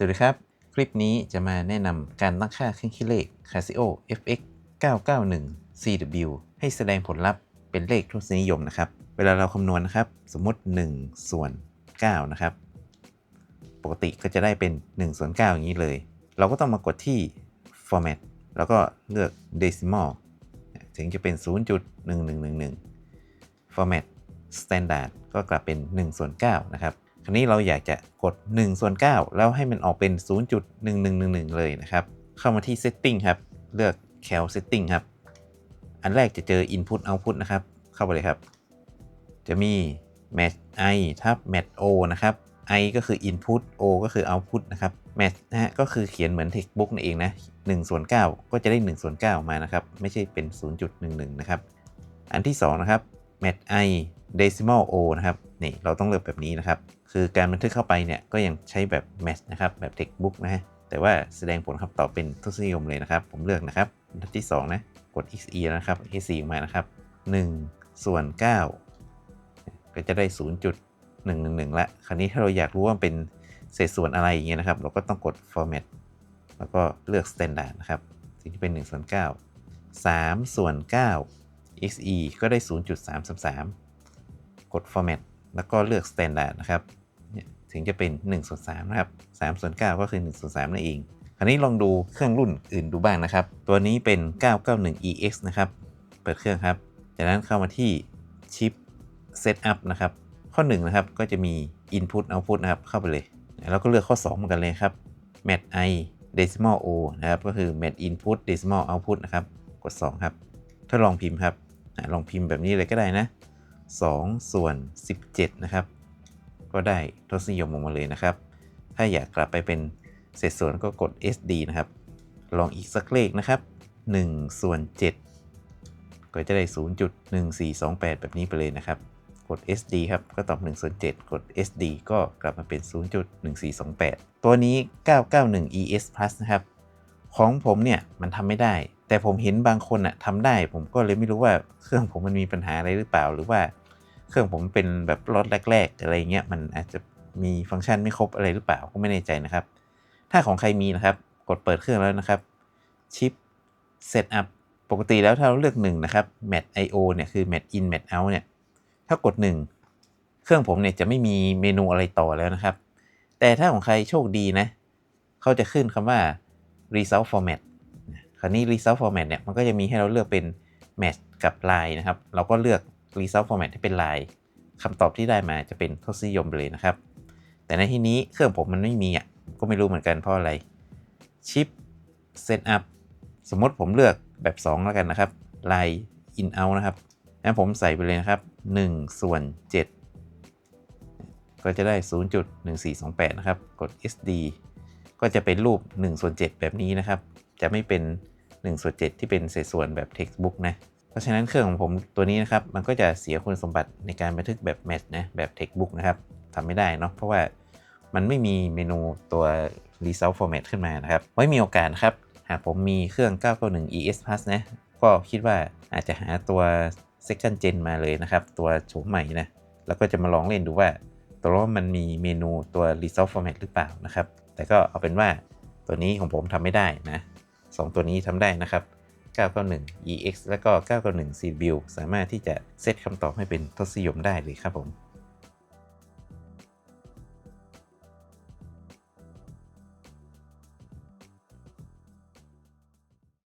สวัสดีครับ คลิปนี้จะมาแนะนำการตั้งค่าเครื่องคิดเลข Casio FX 991 CW ให้แสดงผลลัพธ์เป็นเลขทศนิยมนะครับ เวลาเราคำนวณนะครับ สมมติ 1 ส่วน 9 นะครับ ปกติก็จะได้เป็น 1 ส่วน 9 อย่างนี้เลย เราก็ต้องมากดที่ format แล้วก็เลือก decimal ถึงจะเป็น 0.1111 format standard ก็กลับเป็น 1 ส่วน 9 นะครับ คราวนี้เราอยากจะกด1ส่วน9 แล้วให้มันออกเป็น 0.1111 เลยนะครับ เข้ามาที่ setting ครับ เลือก cal setting ครับ อันแรกจะเจอ input output นะครับ เข้าไปเลยครับ จะมี match i ทับ match o นะครับ i ก็คือ input o ก็คือ output นะครับ match นะฮะก็คือเขียนเหมือน textbook นั่นเองนะ1ส่วน9ก็จะได้ 1ส่วน9มานะครับ ไม่ใช่เป็น 0.11 นะครับ อันที่ 2 นะครับ match i decimal o นะครับนี่เราต้องเลือกแบบนี้นะครับ คือการบันทึกเข้าไปเนี่ยก็ยังใช้แบบ match นะครับ แบบ textbook นะฮะแต่ว่าแสดงผลคำตอบเป็นทศนิยมเลยนะครับ ผมเลือกนะครับอันที่ 2 นะ กด xe นะครับ xe ออกมานะครับ 1 ส่วน 9 ก็จะได้ 0.111 ละ คราวนี้ถ้าเราอยากรู้ว่ามันเป็นเศษส่วนอะไรอย่างเงี้ยนะครับ เราก็ต้องกด format แล้วก็เลือก standard นะครับสิ่งที่เป็น 1 ส่วน 9 3 ส่วน 9 xe ก็ได้ 0.333 กด format แล้วก็เลือก standard นะครับ ถึงจะเป็น1ส่วน3นะครับ3ส่วน9 ก็คือ1ส่วน3นั่นเอง คราวนี้ลองดูเครื่องรุ่นอื่นดูบ้างนะครับ ตัวนี้เป็น 991EX นะครับ เปิดเครื่องครับ จากนั้นเข้ามาที่ชิป Setup นะครับ ข้อ1นะครับ ก็จะมี Input Output นะครับ เข้าไปเลย แล้วก็เลือกข้อ2เหมือนกันเลยครับ mat I Decimal O นะครับ ก็คือ mat Input Decimal Output นะครับ กด 2 ครับ ทดลองพิมพ์ครับ ลองพิมพ์แบบนี้เลยก็ได้นะ 2 ส่วน 17 นะครับ ก็ได้ทศนิยมออกมาเลยนะครับ ถ้าอยากกลับไปเป็นเศษส่วนก็กด SD นะครับ ลองอีกสักเลขนะครับ 1 ส่วน 7 ก็จะได้ 0.1428 แบบนี้ไปเลยนะครับ กด SD ครับ ก็ตอบ 1 ส่วน 7 กด SD ก็กลับมาเป็น 0.1428 ตัวนี้ 991ES Plus นะครับ ของผมเนี่ย มันทำไม่ได้ แต่ผมเห็นบางคนอะทำได้ ผมก็เลยไม่รู้ว่าเครื่องผมมันมีปัญหาอะไรหรือเปล่า หรือว่าเครื่องผมเป็นแบบรถแรก ๆ อะไรเงี้ยมันอาจจะมีฟังก์ชันไม่ครบอะไรหรือเปล่าก็ไม่แน่ใจนะครับ ถ้าของใครมีนะครับ กดเปิดเครื่องแล้วนะครับชิป Setup ปกติแล้วถ้าเราเลือก1นะครับ mat IO เนี่ยคือ mat In mat Out เนี่ยถ้ากด 1 เครื่องผมเนี่ยจะไม่มีเมนูอะไรต่อแล้วนะครับ แต่ถ้าของใครโชคดีนะ เขาจะขึ้นคำว่า result format คราวนี้ result format เนี่ยมันก็จะมีให้เราเลือกเป็น match กับ line นะครับ เราก็เลือก result format ที่เป็น line คำตอบที่ได้มาจะเป็นทศนิยมไปเลยนะครับ แต่ในที่นี้เครื่องผมมันไม่มีอะก็ไม่รู้เหมือนกันเพราะอะไรชิป setup สมมติผมเลือกแบบ 2 แล้วกันนะครับ line in out นะครับงั้นผมใส่ไปเลยนะครับ 1 ส่วน 7 ก็จะได้ 0.1428 นะครับ กด SD ก็จะเป็นรูป1ส่วน7แบบนี้นะครับ จะไม่เป็น1ส่วน7ที่เป็นเศษส่วนแบบ textbook นะ เพราะฉะนั้นเครื่องของผมตัวนี้นะครับ มันก็จะเสียคุณสมบัติในการบันทึกแบบ match นะ แบบ textbook นะครับทำไม่ได้เนาะ เพราะว่ามันไม่มีเมนูตัว result format ขึ้นมานะครับ ไว้มีโอกาสครับ หากผมมีเครื่อง 991 ES Plus นะ ก็คิดว่าอาจจะหาตัว section gen มาเลยนะครับ ตัวโฉมใหม่นะ แล้วก็จะมาลองเล่นดูว่าตัวว่ามันมีเมนูตัว result format หรือเปล่านะครับ แต่ก็เอาเป็นว่าตัวนี้ของผมทำไม่ได้นะสองตัวนี้ทำได้นะครับ 991 EX แล้วก็ 991 c b u i l สามารถที่จะเซตคำตอบให้เป็นทศนิยมได้เลยครับผม